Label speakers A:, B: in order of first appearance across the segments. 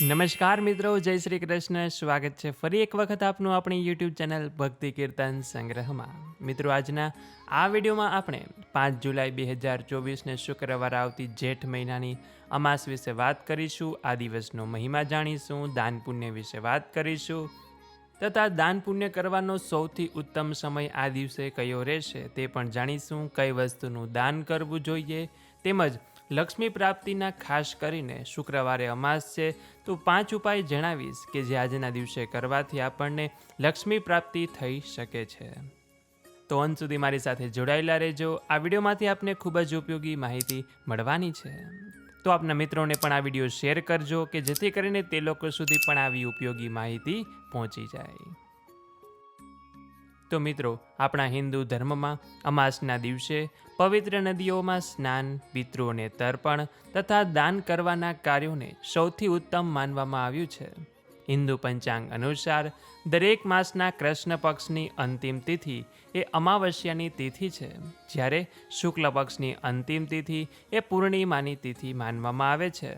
A: નમસ્કાર મિત્રો, જય શ્રી કૃષ્ણ. સ્વાગત છે ફરી એક વખત આપનું આપણી યુટ્યુબ ચેનલ ભક્તિ કીર્તન સંગ્રહમાં. મિત્રો, આજના આ વિડીયોમાં આપણે પાંચ જુલાઈ બે હજાર ચોવીસને શુક્રવાર આવતી જેઠ મહિનાની અમાસ વિશે વાત કરીશું, આ દિવસનો મહિમા જાણીશું, દાન પુણ્ય વિશે વાત કરીશું, તથા દાન પુણ્ય કરવાનો સૌથી ઉત્તમ સમય આ દિવસે કયો રહેશે તે પણ જાણીશું, કઈ વસ્તુનું દાન કરવું જોઈએ, તેમજ લક્ષ્મી પ્રાપ્તિના ખાસ કરીને શુક્રવારે અમાસ છે, તો પાંચ ઉપાય જણાવીશ કે જે આજના દિવસે કરવાથી આપણને લક્ષ્મી પ્રાપ્તિ થઈ શકે છે. તો અંત સુધી મારી સાથે જોડાયેલા રહેજો. આ વિડીયોમાંથી આપને ખૂબ જ ઉપયોગી માહિતી મળવાની છે. તો આપના મિત્રોને પણ આ વીડિયો શેર કરજો કે જેથી કરીને તે લોકો સુધી પણ આવી ઉપયોગી માહિતી પહોંચી જાય. તો મિત્રો, આપણા હિન્દુ ધર્મમાં અમાસના દિવસે પવિત્ર નદીઓમાં સ્નાન, પિતૃઓને તર્પણ તથા દાન કરવાના કાર્યોને સૌથી ઉત્તમ માનવામાં આવ્યું છે. હિન્દુ પંચાંગ અનુસાર, દરેક માસના કૃષ્ણ પક્ષની અંતિમ તિથિ એ અમાવસ્યાની તિથિ છે. જ્યારે શુક્લ પક્ષની અંતિમ તિથિ એ પૂર્ણિમાની તિથિ માનવામાં આવે છે.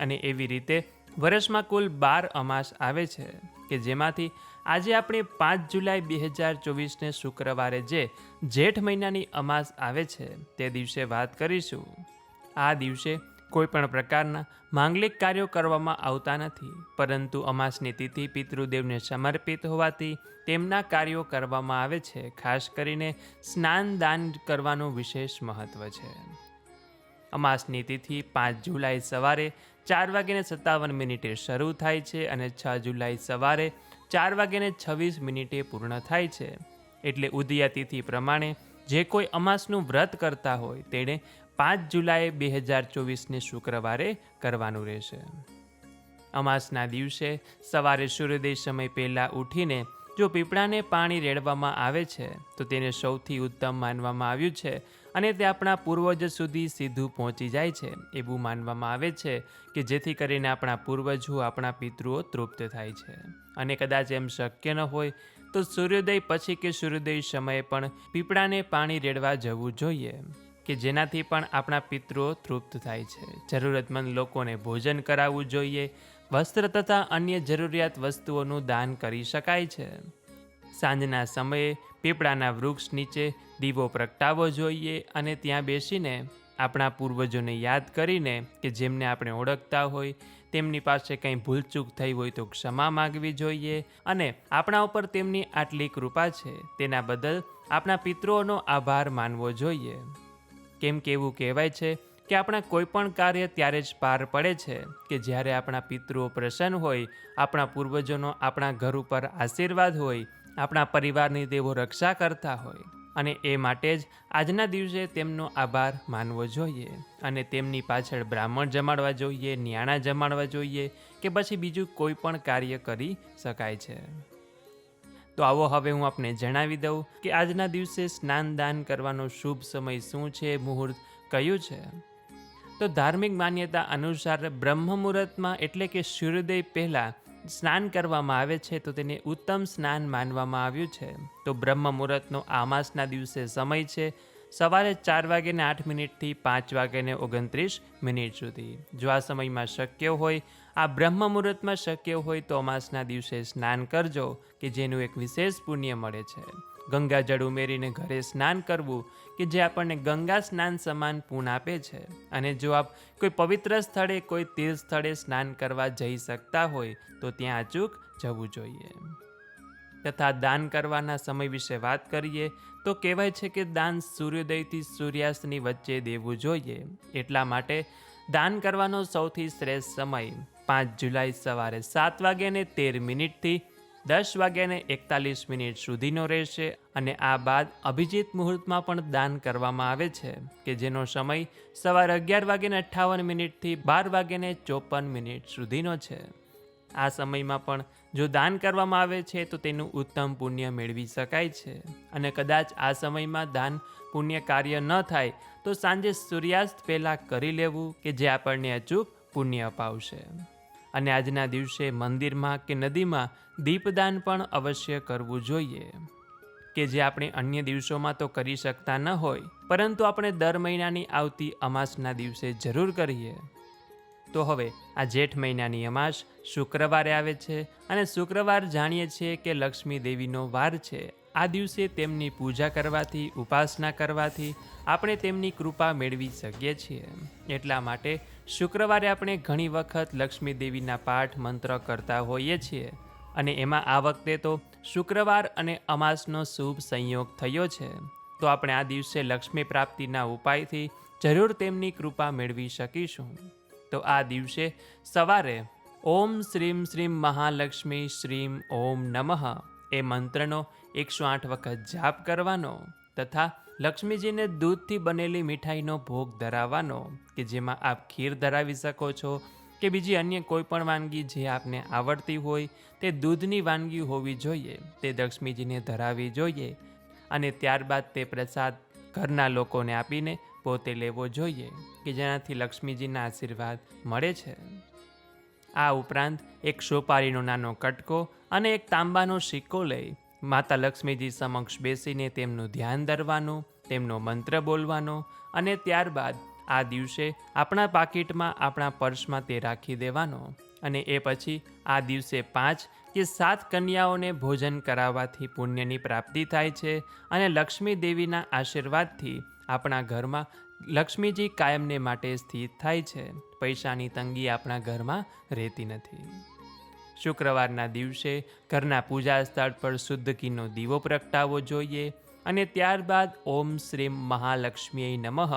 A: અને એવી રીતે વર્ષમાં કુલ બાર અમાસ આવે છે, કે જેમાંથી આજે આપણે પાંચ જુલાઈ બે હજાર ચોવીસને શુક્રવારે જે જેઠ મહિનાની અમાસ આવે છે, તે દિવસે વાત કરીશું. આ દિવસે કોઈ પણ પ્રકારના માંગલિક કાર્યો કરવામાં આવતા નથી, પરંતુ અમાસની તિથિ પિતૃદેવને સમર્પિત હોવાથી તેમના કાર્યો કરવામાં આવે છે, ખાસ કરીને સ્નાન દાન કરવાનું વિશેષ મહત્વ છે. અમાસની તિથિ પાંચ જુલાઈ સવારે ચાર વાગ્યાને સત્તાવન મિનિટે શરૂ થાય છે અને છ જુલાઈ સવારે ચાર વાગ્યાને છવ્વીસ મિનિટે પૂર્ણ થાય છે. એટલે ઉદયાતિથિ પ્રમાણે જે કોઈ અમાસનું વ્રત કરતા હોય તેણે પાંચ જુલાઈ બે હજાર ચોવીસને શુક્રવારે કરવાનું રહેશે. અમાસના દિવસે સવારે સૂર્યોદય સમય પહેલાં ઉઠીને જો પીપળાને પાણી રેડવામાં આવે છે, તો તેને સૌથી ઉત્તમ માનવામાં આવ્યું છે. અને તે આપણા પૂર્વજ સુધી સીધું પહોંચી જાય છે. એવું માનવામાં આવે છે કે જેથી કરીને આપણા પૂર્વજો આપણા પિતૃઓ તૃપ્ત થાય છે. અને કદાચ એમ શક્ય ન હોય તો સૂર્યોદય પછી કે સૂર્યોદય સમયે પણ પીપળાને પાણી રેડવા જવું જોઈએ કે જેનાથી પણ આપણા પિતૃઓ તૃપ્ત થાય છે. જરૂરતમંદ લોકોને ભોજન કરાવવું જોઈએ, વસ્ત્ર તથા અન્ય જરૂરિયાત વસ્તુઓનું દાન કરી શકાય છે. સાંજના સમયે પીપળાના વૃક્ષ નીચે દીવો પ્રગટાવવો જોઈએ અને ત્યાં બેસીને આપણા પૂર્વજોને યાદ કરીને કે જેમને આપણે ઓળખતા હોય, તેમની પાસે કંઈ ભૂલચૂક થઈ હોય તો ક્ષમા માગવી જોઈએ અને આપણા ઉપર તેમની આટલી કૃપા છે, તેના બદલ આપણા પિતૃઓનો આભાર માનવો જોઈએ. કેમ કે એવું કહેવાય છે કે આપણા કોઈપણ કાર્ય ત્યારે જ પાર પડે છે કે જ્યારે આપણા પિતૃઓ પ્રસન્ન હોય, આપણા પૂર્વજોનો આપણા ઘર ઉપર આશીર્વાદ હોય આપણા પરિવારની તેઓ રક્ષા કરતા હોય. અને એ માટે જ આજના દિવસે તેમનો આભાર માનવો જોઈએ. અને તેમની પાછળ બ્રાહ્મણ જમાડવા જોઈએ, ન્યાણા જમાડવા જોઈએ કે પછી બીજું કોઈ પણ કાર્ય કરી શકાય છે. તો આવો હવે હું આપને જણાવી દઉં કે આજના દિવસે સ્નાન દાન કરવાનો શુભ સમય શું છે, મુહૂર્ત કયું છે? તો ધાર્મિક માન્યતા અનુસાર બ્રહ્મ મુહૂર્તમાં એટલે કે સૂર્યોદય પહેલાં સ્નાન કરવામાં આવે છે તો તેને ઉત્તમ સ્નાન માનવામાં આવ્યું છે. તો બ્રહ્મ મુહૂર્તનો આમાસના દિવસે સમય છે સવારે ચાર વાગ્યાને આઠ મિનિટથી પાંચ વાગ્યાને ઓગણત્રીસ મિનિટ સુધી. જો આ સમયમાં શક્ય હોય, આ બ્રહ્મ મુહૂર્તમાં શક્ય હોય તો અમાસના દિવસે સ્નાન કરજો કે જેનું એક વિશેષ પુણ્ય મળે છે. ગંગાજળ ઉમેરીને ઘરે સ્નાન કરવું કે જે આપણને ગંગા સ્નાન સમાન પૂર્ણ આપે છે. અને જો આપ કોઈ પવિત્ર સ્થળે, કોઈ તીર્થ સ્થળે સ્નાન કરવા જઈ શકતા હોય, તો ત્યાં અચૂક જવું જોઈએ. તથા દાન કરવાના સમય વિશે વાત કરીએ, તો કહેવાય છે કે દાન સૂર્યોદયથી સૂર્યાસ્તની વચ્ચે દેવું જોઈએ. એટલા માટે દાન કરવાનો સૌથી શ્રેષ્ઠ સમય પાંચ જુલાઈ સવારે સાત વાગ્યાને તેર મિનિટથી દસ વાગ્યાને એકતાલીસ મિનિટ સુધીનો રહેશે અને આ બાદ અભિજીત મુહૂર્તમાં પણ દાન કરવામાં આવે છે, કે જેનો સમય સવારે અગિયાર વાગ્યાને અઠ્ઠાવન મિનિટથી બાર વાગ્યાને ચોપન મિનિટ સુધીનો છે. આ સમયમાં પણ જો દાન કરવામાં આવે છે, તો તેનું ઉત્તમ પુણ્ય મેળવી શકાય છે. અને કદાચ આ સમયમાં દાન પુણ્ય કાર્ય ન થાય, તો સાંજે સૂર્યાસ્ત પહેલાં કરી લેવું, કે જે આપણને અચૂક પુણ્ય અપાવશે. અને આજના દિવસે મંદિરમાં કે નદીમાં દીપદાન પણ અવશ્ય કરવું જોઈએ. કે જે આપણે અન્ય દિવસોમાં તો કરી શકતા ન હોય, પરંતુ આપણે દર મહિનાની આવતી અમાસના દિવસે જરૂર કરીએ. તો હવે આ જેઠ મહિનાની અમાસ શુક્રવારે આવે છે અને શુક્રવાર જાણીએ છીએ કે લક્ષ્મી દેવીનો વાર છે. આ દિવસે તેમની પૂજા કરવાથી, ઉપાસના કરવાથી આપણે તેમની કૃપા મેળવી શકીએ છીએ. એટલા માટે શુક્રવારે આપણે ઘણી વખત લક્ષ્મી દેવીના પાઠ, મંત્ર કરતા હોઈએ છીએ અને એમાં આ વખતે તો શુક્રવાર અને અમાસનો શુભ સંયોગ થયો છે. તો આપણે આ દિવસે લક્ષ્મી પ્રાપ્તિના ઉપાયથી જરૂર તેમની કૃપા મેળવી શકીશું. તો આ દિવસે સવારે ઓમ શ્રીમ શ્રીમ મહાલક્ષ્મી શ્રીમ ઓમ નમઃ એ મંત્રનો એકસો આઠ વખત જાપ કરવાનો. તથા લક્ષ્મીજીને દૂધથી બનેલી મીઠાઈનો ભોગ ધરાવવાનો કે જેમાં આપ ખીર ધરાવી શકો છો કે બીજી અન્ય કોઈ પણ વાનગી જે આપને આવડતી હોય તે દૂધની વાનગી હોવી જોઈએ, તે લક્ષ્મીજીને ધરાવવી જોઈએ અને ત્યારબાદ તે પ્રસાદ ઘરના લોકોને આપીને પોતે લેવો જોઈએ કે જેનાથી લક્ષ્મીજીના આશીર્વાદ મળે છે. આ ઉપરાંત એક સોપારીનો નાનો કટકો અને એક તાંબાનો સિક્કો લઈ માતા લક્ષ્મીજી સમક્ષ બેસીને તેમનું ધ્યાન ધરવાનું, તેમનો મંત્ર બોલવાનો અને ત્યારબાદ આ દિવસે આપણા પાકીટમાં આપણા પર્સમાં તે રાખી દેવાનો અને એ પછી આ દિવસે પાંચ કે સાત કન્યાઓને ભોજન કરાવવાથી પુણ્યની પ્રાપ્તિ થાય છે અને લક્ષ્મી દેવીના આશીર્વાદથી આપણા ઘરમાં લક્ષ્મીજી કાયમને માટે સ્થિત થાય છે. પૈસાની તંગી આપણા ઘરમાં રહેતી નથી. શુક્રવારના દિવસે ઘરના પૂજા સ્થળ પર શુદ્ધ ઘીનો દીવો પ્રગટાવવો જોઈએ અને ત્યારબાદ ઓમ શ્રીમ મહાલક્ષ્મીએ નમઃ.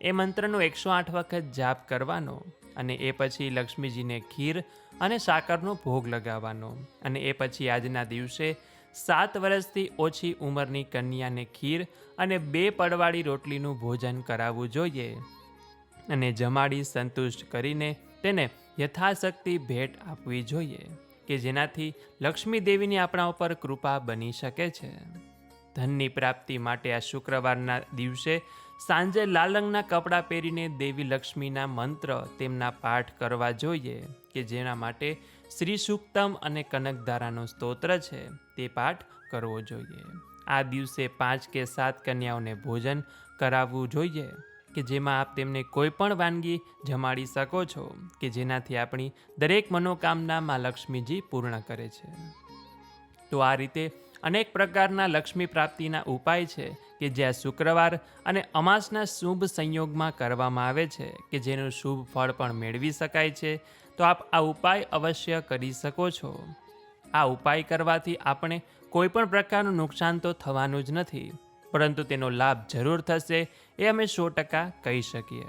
A: એ મંત્રનો એકસો આઠ વખત જાપ કરવાનો અને એ પછી લક્ષ્મીજીને ખીર અને સાકરનો ભોગ લગાવવાનો અને એ પછી આજના દિવસે સાત વર્ષથી ઓછી ઉંમરની કન્યાને ખીર અને બે પડવાળી રોટલીનું ભોજન કરાવવું જોઈએ અને જમાડી સંતુષ્ટ કરીને તેને યથાશક્તિ ભેટ આપવી જોઈએ, કે જેનાથી લક્ષ્મી દેવીની આપણા ઉપર કૃપા બની શકે છે. ધનની પ્રાપ્તિ માટે આ શુક્રવારના દિવસે સાંજે લાલ રંગના કપડાં પહેરીને દેવી લક્ષ્મીના મંત્ર તેમના પાઠ કરવા જોઈએ, કે જેના માટે શ્રી સુક્તમ અને કનકધારાનો સ્તોત્ર છે, તે પાઠ કરવો જોઈએ. આ દિવસે પાંચ કે સાત કન્યાઓને ભોજન કરાવવું જોઈએ. કે જેમાં આપ તેમને કોઈ પણ વાનગી જમાડી શકો છો, કે જેનાથી આપણી દરેક મનોકામનામાં લક્ષ્મીજી પૂર્ણ કરે છે. તો આ રીતે અનેક પ્રકારના લક્ષ્મી પ્રાપ્તિના ઉપાય છે કે જ્યાં શુક્રવાર અને અમાસના શુભ સંયોગમાં કરવામાં આવે છે, કે જેનું શુભ ફળ પણ મેળવી શકાય છે, તો આપ આ ઉપાય અવશ્ય કરી શકો છો. આ ઉપાય કરવાથી આપણે કોઈ પણ પ્રકારનું નુકસાન તો થવાનું જ નથી પરંતુ તેનો લાભ જરૂર થશે એ અમે સો ટકા કહી શકીએ.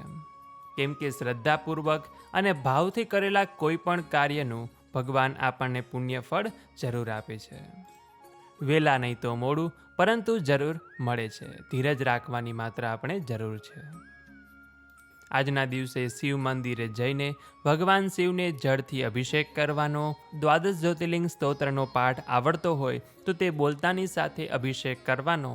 A: કેમ કે શ્રદ્ધાપૂર્વક અને ભાવથી કરેલા કોઈ પણ કાર્યનું ભગવાન આપણને પુણ્ય ફળ જરૂર આપે છે. વેલા નહીં તો મોડું, પરંતુ જરૂર મળે છે. ધીરજ રાખવાની માત્ર આપણે જરૂર છે. આજના દિવસે શિવ મંદિરે જઈને ભગવાન શિવને જળથી અભિષેક કરવાનો, દ્વાદશ જ્યોતિર્લિંગ સ્તોત્રનો પાઠ આવડતો હોય તો તે બોલતાની સાથે અભિષેક કરવાનો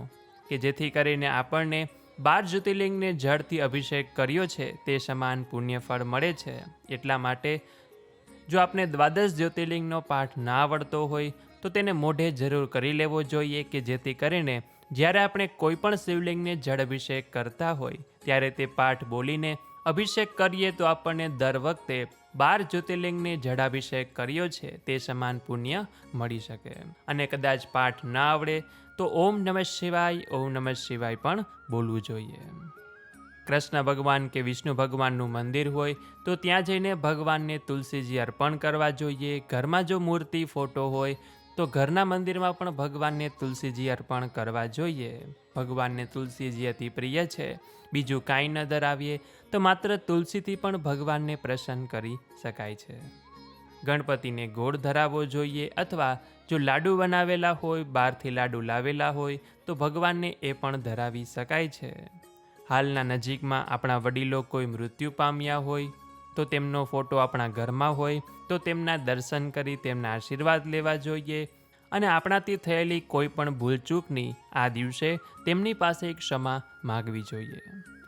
A: કે જેથી કરીને આપણને બાર જ્યોતિર્લિંગને જળથી અભિષેક કર્યો છે, તે સમાન પુણ્યફળ મળે છે. એટલા માટે જો આપણે દ્વાદશ જ્યોતિર્લિંગનો પાઠ ના આવડતો હોય, તો તેને મોઢે જરૂર કરી લેવો જોઈએ કે જેથી કરીને જ્યારે આપણે કોઈપણ શિવલિંગને જળ અભિષેક કરતા હોય, ત્યારે તે પાઠ બોલીને અભિષેક કરીએ તો આપણને દર વખતે બાર જ્યોતિર્લિંગને જળાભિષેક કર્યો છે, તે સમાન પુણ્ય મળી શકે. અને કદાચ પાઠ ના આવડે, તો ઓમ નમઃ શિવાય, ઓમ નમઃ શિવાય પણ બોલવું જોઈએ. કૃષ્ણ ભગવાન કે વિષ્ણુ ભગવાનનું મંદિર હોય, તો ત્યાં જઈને ભગવાનને તુલસીજી અર્પણ કરવા જોઈએ. ઘરમાં જો મૂર્તિ, ફોટો હોય તો ઘરના મંદિરમાં પણ ભગવાનને તુલસીજી અર્પણ કરવા જોઈએ. ભગવાનને તુલસીજી અતિ પ્રિય છે. બીજું કાંઈ ન ધરાવીએ તો માત્ર તુલસીથી પણ ભગવાનને પ્રસન્ન કરી શકાય છે. ગણપતિને ગોળ ધરાવવો જોઈએ અથવા જો લાડુ બનાવેલા હોય, બહારથી લાડુ લાવેલા હોય, તો ભગવાનને એ પણ ધરાવી શકાય છે. હાલના નજીકમાં આપણા વડીલો કોઈ મૃત્યુ પામ્યા હોય તો તેમનો ફોટો આપણા ઘરમાં હોય તો તેમના દર્શન કરી તેમના આશીર્વાદ લેવા જોઈએ. અને આપણાથી થયેલી કોઈ પણ ભૂલચૂકની આ દિવસે તેમની પાસે ક્ષમા માગવી જોઈએ.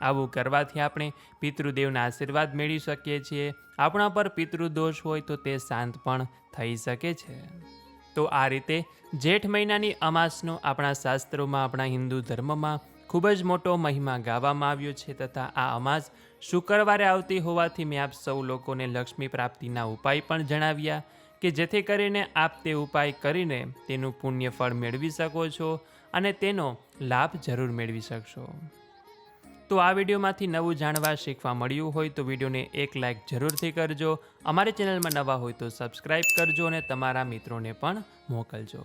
A: આવું કરવાથી આપણે પિતૃદેવના આશીર્વાદ મેળવી શકીએ છીએ. આપણા પર પિતૃદોષ હોય તો તે શાંત પણ થઈ શકે છે. તો આ રીતે જેઠ મહિનાની અમાસનો આપણા શાસ્ત્રોમાં, આપણા હિન્દુ ધર્મમાં ખૂબ જ મોટો મહિમા ગાવામાં આવ્યો છે તથા આ અમાસ શુક્રવારે આવતી હોવાથી મેં આપ સૌ લોકોને લક્ષ્મી પ્રાપ્તિના ઉપાય પણ જણાવ્યા કે જેથી કરીને આપ તે ઉપાય કરીને તેનું પુણ્ય ફળ મેળવી શકો છો અને તેનો લાભ જરૂર મેળવી શકશો. તો આ વિડીયોમાંથી નવું જાણવા શીખવા મળ્યું હોય તો વિડીયોને એક લાઇક જરૂરથી કરજો. અમારી ચેનલમાં નવા હોય તો સબસ્ક્રાઈબ કરજો અને તમારા મિત્રોને પણ મોકલજો.